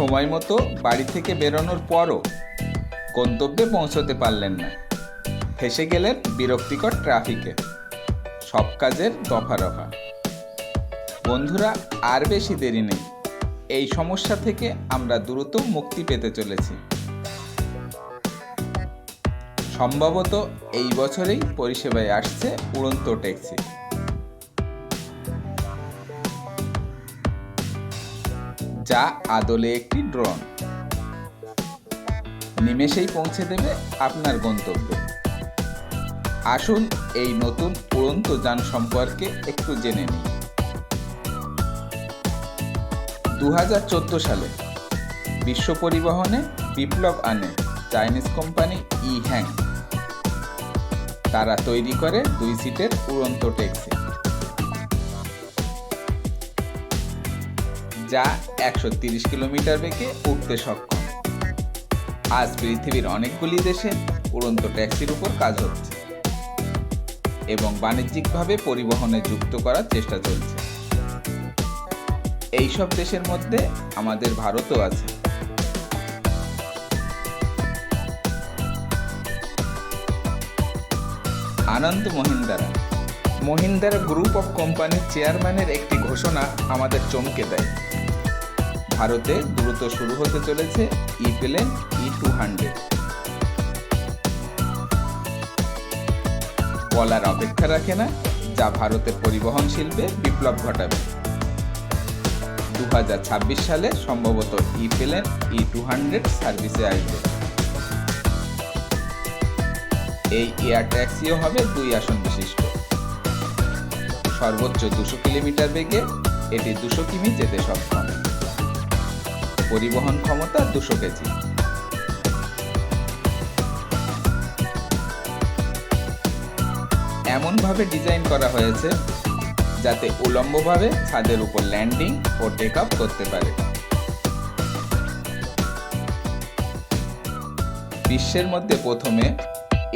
সময় মতো বাড়ি থেকে বেরোনোর পরও গন্তব্যে পৌঁছতে পারলেন না। ফেসে গেলেন বিরক্তিকর ট্রাফিকে। সব কাজের দফা রফা বন্ধুরা, আর বেশি দেরি নেই। এই সমস্যা থেকে আমরা দ্রুত মুক্তি পেতে চলেছি। সম্ভবত এই বছরেই পরিষেবায় আসছে উড়ন্ত ট্যাক্সি। যা আদলে একটি ড্রোন। নিমেষেই পৌঁছে দেবে আপনার গন্তব্যে। আসুন এই নতুন উড়ন্ত যান সম্পর্কে একটু জেনে নিই। দু হাজার চোদ্দ সালে বিশ্ব পরিবহনে বিপ্লব আনে চাইনিজ কোম্পানি ই হ্যাং তারা তৈরি করে দুই সিটের উড়ন্ত ট্যাক্সি। যা একশো তিরিশ কিলোমিটার বেগে উঠতে সক্ষম। আজ পৃথিবীর অনেকগুলি দেশে উড়ন্ত ট্যাক্সির উপর কাজ হচ্ছে এবং বাণিজ্যিকভাবে পরিবহনে যুক্ত করার চেষ্টা চলছে। এই সব দেশের মধ্যে আমাদের ভারতও আছে। আনন্দ মহিন্দারা। মহিন্দারা গ্রুপ অফ কোম্পানির চেয়ারম্যানের একটি ঘোষণা আমাদের চমকে দেয়। ভারতে দ্রুত শুরু হতে চলেছে ই ই টু হান্ড্রেড বলার অপেক্ষা রাখে না, যা ভারতের পরিবহন শিল্পে বিপ্লব ঘটাবে। দুই হাজার ছাব্বিশ সালে সম্ভবত ই ই টু হান্ড্রেড সার্ভিসে আসবে। এই এয়ার ট্যাক্সিও হবে দুই আসন বিশিষ্ট। সর্বোচ্চ দুশো কিলোমিটার বেগে এটি দুশো কিমি যেতে সক্ষম। পরিবহন ক্ষমতা দুশো কেজি। এমনভাবে ডিজাইন করা হয়েছে যাতে উলম্বভাবে ছাদের উপর ল্যান্ডিং ও টেক আপ করতে পারে। বিশ্বের মধ্যে প্রথমে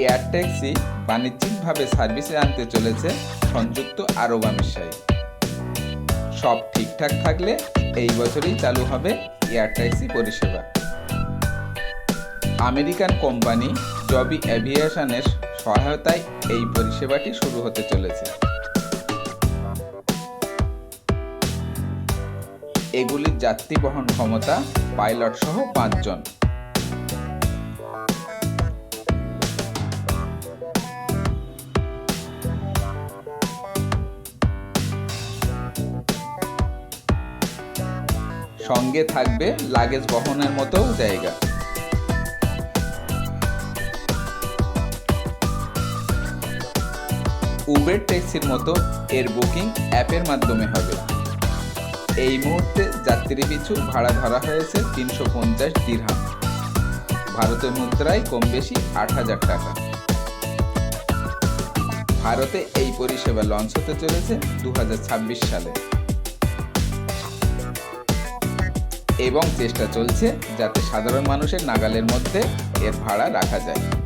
এয়ার ট্যাক্সি বাণিজ্যিকভাবে সার্ভিসে আনতে চলেছে সংযুক্ত আরব আমিরশাহী সব ঠিকঠাক থাকলে এই বছরই চালু হবে এয়ার ট্যাক্সি পরিষেবা। আমেরিকান কোম্পানি জবি অ্যাভিয়েশনের সহায়তায় এই পরিষেবাটি শুরু হতে চলেছে। এগুলির যাত্রী বহন ক্ষমতা পাইলট সহ পাঁচজন। সঙ্গে থাকবে লাগেজ বহনের মতো জায়গা। উবের ট্যাক্সির মতো এর বুকিং অ্যাপের মাধ্যমে হবে। এই মুহূর্তে যাত্রী পিছু ভাড়া ধরা হয়েছে তিনশো পঞ্চাশ দিরহাম ভারতের মুদ্রায় কম বেশি আট হাজার টাকা। ভারতে এই পরিষেবা লঞ্চ হতে চলেছে দু হাজার ছাব্বিশ সালে। এবং চেষ্টা চলছে যাতে সাধারণ মানুষের নাগালের মধ্যে এর ভাড়া রাখা যায়।